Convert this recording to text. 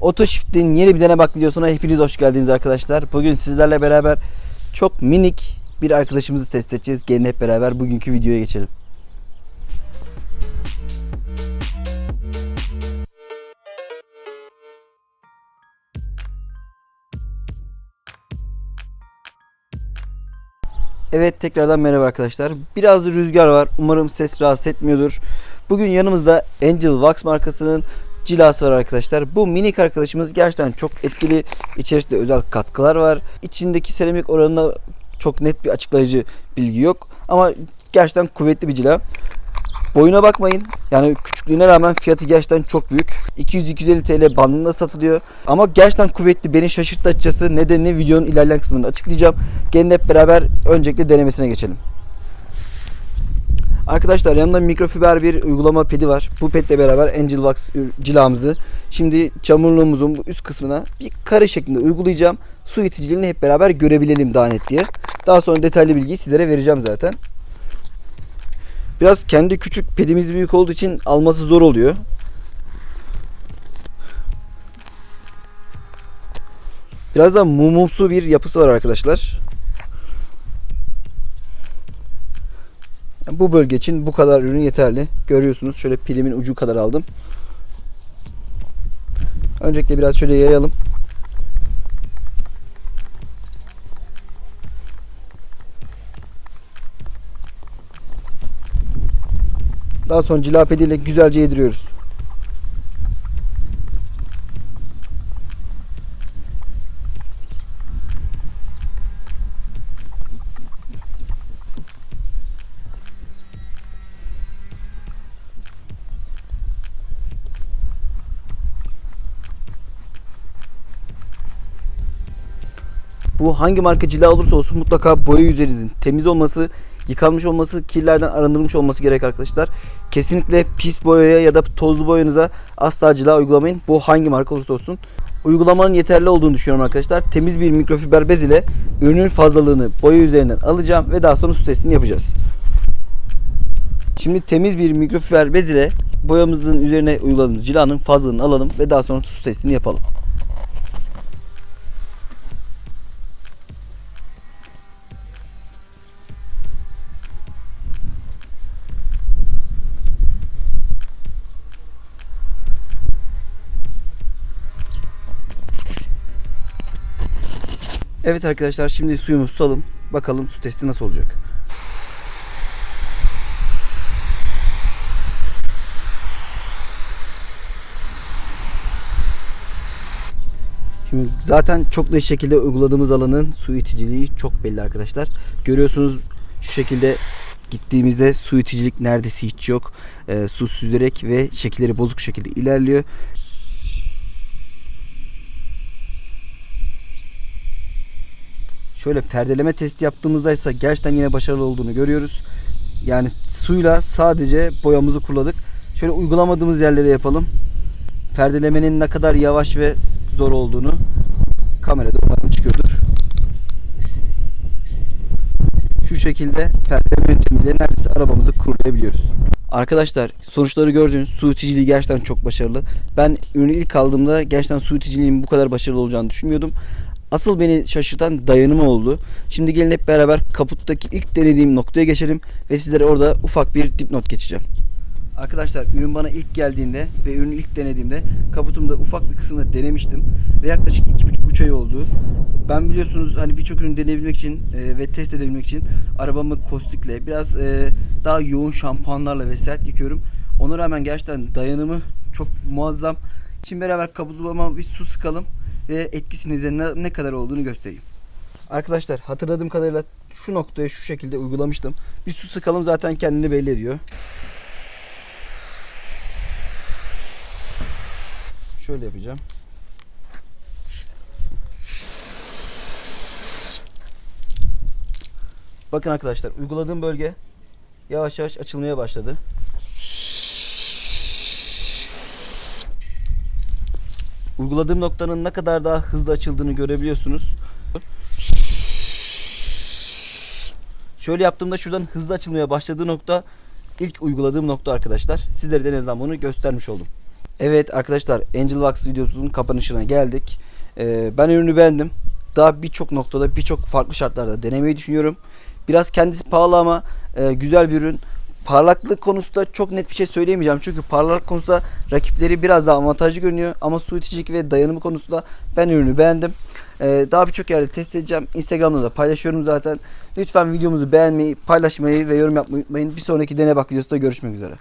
Oto Shift'in yeni bir dene bak videosuna hepiniz hoş geldiniz arkadaşlar. Bugün sizlerle beraber çok minik bir arkadaşımızı test edeceğiz. Gelin hep beraber bugünkü videoya geçelim. Evet tekrardan merhaba arkadaşlar. Biraz da rüzgar var. Umarım ses rahatsız etmiyordur. Bugün yanımızda Angel Wax markasının cilası var arkadaşlar. Bu minik arkadaşımız gerçekten çok etkili. İçerisinde özel katkılar var. İçindeki seramik oranında çok net bir açıklayıcı bilgi yok. Ama gerçekten kuvvetli bir cila. Boyuna bakmayın. Yani küçüklüğüne rağmen fiyatı gerçekten çok büyük. 200-250 TL bandında satılıyor. Ama gerçekten kuvvetli beni şaşırttı açıkçası. Nedenini videonun ilerleyen kısmında açıklayacağım. Gelin hep beraber öncelikle denemesine geçelim. Arkadaşlar yanımda mikrofiber bir uygulama pedi var. Bu pedle beraber Angel Wax cilamızı şimdi çamurluğumuzun bu üst kısmına bir kare şeklinde uygulayacağım. Su iticiliğini hep beraber görebilelim daha net diye. Daha sonra detaylı bilgiyi sizlere vereceğim zaten. Biraz kendi küçük pedimiz büyük olduğu için alması zor oluyor. Biraz da mumumsu bir yapısı var arkadaşlar. Bu bölge için bu kadar ürün yeterli. Görüyorsunuz şöyle pilimin ucu kadar aldım. Öncelikle biraz şöyle yayalım. Daha sonra cila pediyle güzelce yediriyoruz. Bu hangi marka cila olursa olsun mutlaka boya yüzeyinizin temiz olması, yıkanmış olması, kirlerden arındırılmış olması gerek arkadaşlar. Kesinlikle pis boyaya ya da tozlu boyanıza asla cila uygulamayın. Bu hangi marka olursa olsun. Uygulamanın yeterli olduğunu düşünüyorum arkadaşlar. Temiz bir mikrofiber bez ile ürünün fazlalığını boya üzerinden alacağım ve daha sonra su testini yapacağız. Şimdi temiz bir mikrofiber bez ile boyamızın üzerine uyguladığımız cilanın fazlalığını alalım ve daha sonra su testini yapalım. Evet arkadaşlar şimdi suyumuzu tutalım. Bakalım su testi nasıl olacak. Şimdi zaten çok net şekilde uyguladığımız alanın su iticiliği çok belli arkadaşlar. Görüyorsunuz şu şekilde gittiğimizde su iticilik neredeyse hiç yok. Ee, su süzerek ve şekilleri bozuk şekilde ilerliyor. Şöyle perdeleme testi yaptığımızda ise gerçekten yine başarılı olduğunu görüyoruz. Yani suyla sadece boyamızı kuruladık. Şöyle uygulamadığımız yerlere yapalım. Perdelemenin ne kadar yavaş ve zor olduğunu kamerada umarım çıkıyordur. Şu şekilde perdeleme yöntemiyle neredeyse arabamızı kurulayabiliyoruz. Arkadaşlar sonuçları gördüğünüz su iticiliği gerçekten çok başarılı. Ben ürünü ilk aldığımda gerçekten su iticiliğinin bu kadar başarılı olacağını düşünmüyordum. Asıl beni şaşırtan dayanımı oldu. Şimdi gelin hep beraber kaputtaki ilk denediğim noktaya geçelim ve sizlere orada ufak bir dipnot geçeceğim. Arkadaşlar ürün bana ilk geldiğinde ve ürünü ilk denediğimde kaputumda ufak bir kısmını denemiştim ve yaklaşık 2,5-3 ay oldu. Ben biliyorsunuz hani birçok ürün deneyebilmek için e, ve test edebilmek için arabamı kostikle biraz e, daha yoğun şampuanlarla ve sert yıkıyorum. Ona rağmen gerçekten dayanımı çok muazzam. Şimdi beraber kaputuma bir su sıkalım ve etkisinin ne, ne kadar olduğunu göstereyim. Arkadaşlar hatırladığım kadarıyla şu noktaya şu şekilde uygulamıştım. Bir su sıkalım zaten kendini belli ediyor. Şöyle yapacağım. Bakın arkadaşlar uyguladığım bölge yavaş yavaş açılmaya başladı. Uyguladığım noktanın ne kadar daha hızlı açıldığını görebiliyorsunuz. Şöyle yaptığımda şuradan hızlı açılmaya başladığı nokta ilk uyguladığım nokta arkadaşlar. Sizlere de en azından bunu göstermiş oldum. Evet arkadaşlar Angel Wax videomuzun kapanışına geldik. Ee, ben ürünü beğendim. Daha birçok noktada birçok farklı şartlarda denemeyi düşünüyorum. Biraz kendisi pahalı ama e, güzel bir ürün. Parlaklık konusunda çok net bir şey söyleyemeyeceğim. Çünkü parlaklık konusunda rakipleri biraz daha avantajlı görünüyor. Ama su iticilik ve dayanımı konusunda ben ürünü beğendim. Ee, daha birçok yerde test edeceğim. Instagram'da da paylaşıyorum zaten. Lütfen videomuzu beğenmeyi, paylaşmayı ve yorum yapmayı unutmayın. Bir sonraki deney bak videosunda görüşmek üzere.